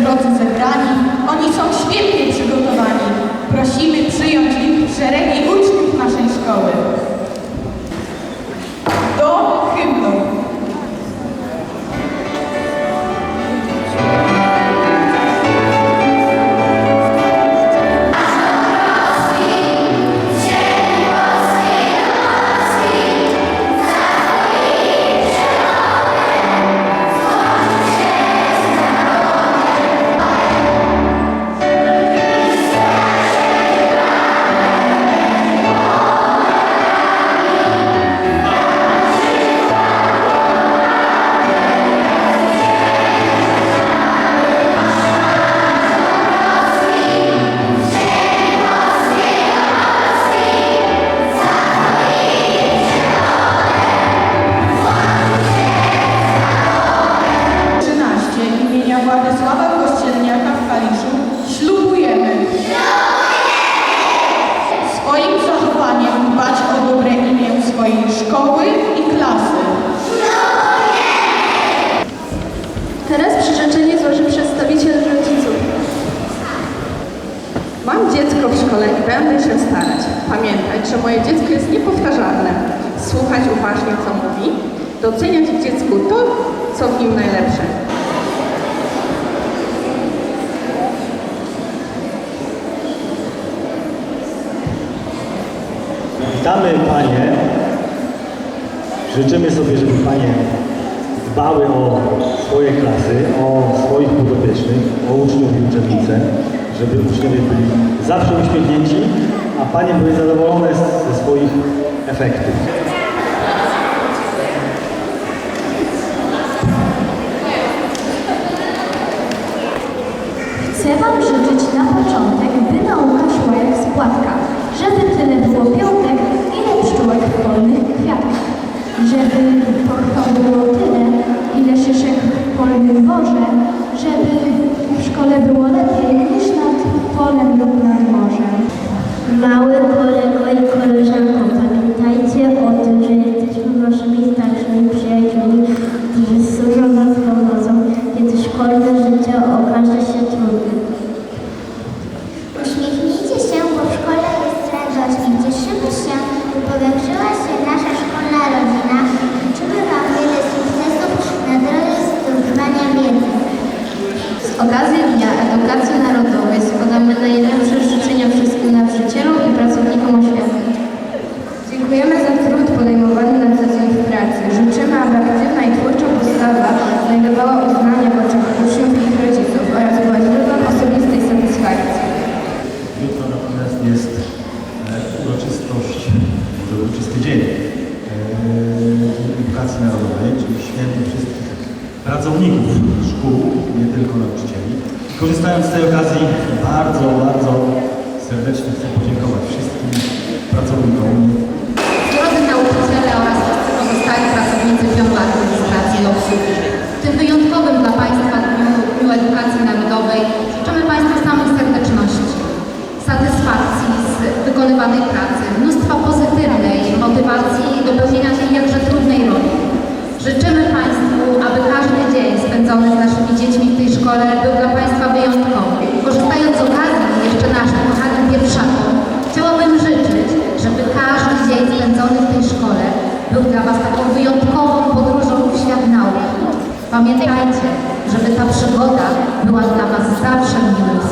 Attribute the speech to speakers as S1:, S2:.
S1: drodzy zebrani, oni są świetnie przygotowani. Prosimy
S2: szkole i będę się starać. Pamiętać, że moje dziecko jest niepowtarzalne. Słuchać uważnie, co mówi. Doceniać w dziecku to, co w nim najlepsze.
S3: Witamy Panie. Życzymy sobie, żeby Panie dbały o swoje klasy, o swoich podopiecznych, o uczniów i uczennice, żeby uczniowie byli zawsze uśmiechnięci, a Panie były zadowolone ze swoich efektów.
S4: Chcę Wam życzyć na początek, by nauka szła jak z płatka, żeby tyle było piątek, ile pszczółek w polnych kwiatkach, żeby pochwał było tyle, ile szyszek w polnym worze, żeby w szkole było lepiej polem lub nad morzem.
S5: Mały kolego i koleżanko, pamiętajcie o tym, że jesteśmy waszymi starszymi przyjaciółmi, którzy służą wam pomocą, kiedy szkolne życie okaże się trudne.
S6: Uśmiechnijcie się, bo w szkole jest radośnie. Cieszymy się, by powiększyła się nasza szkolna rodzina. Życzymy Wam wiele sukcesów na drodze zdobywania wiedzy.
S5: Z okazji Dnia Edukacji najlepsze życzenia wszystkim nauczycielom i pracownikom oświaty. Dziękujemy za trud podejmowany na co dzień w pracy. Życzymy, aby aktywna i twórcza postawa znajdowała uznanie w oczach uczniów i rodziców oraz była źródłem osobistej satysfakcji.
S7: Jutro natomiast jest e, uroczystość, może uroczysty dzień e, edukacji narodowej, czyli święto wszystkich pracowników szkół, nie tylko nauczycieli. Korzystając z tej okazji bardzo, bardzo serdecznie chcę podziękować wszystkim pracownikom,
S8: Drodzy nauczyciele oraz pozostali pracownicy Pamiętajcie, żeby ta przygoda była dla Was zawsze miłym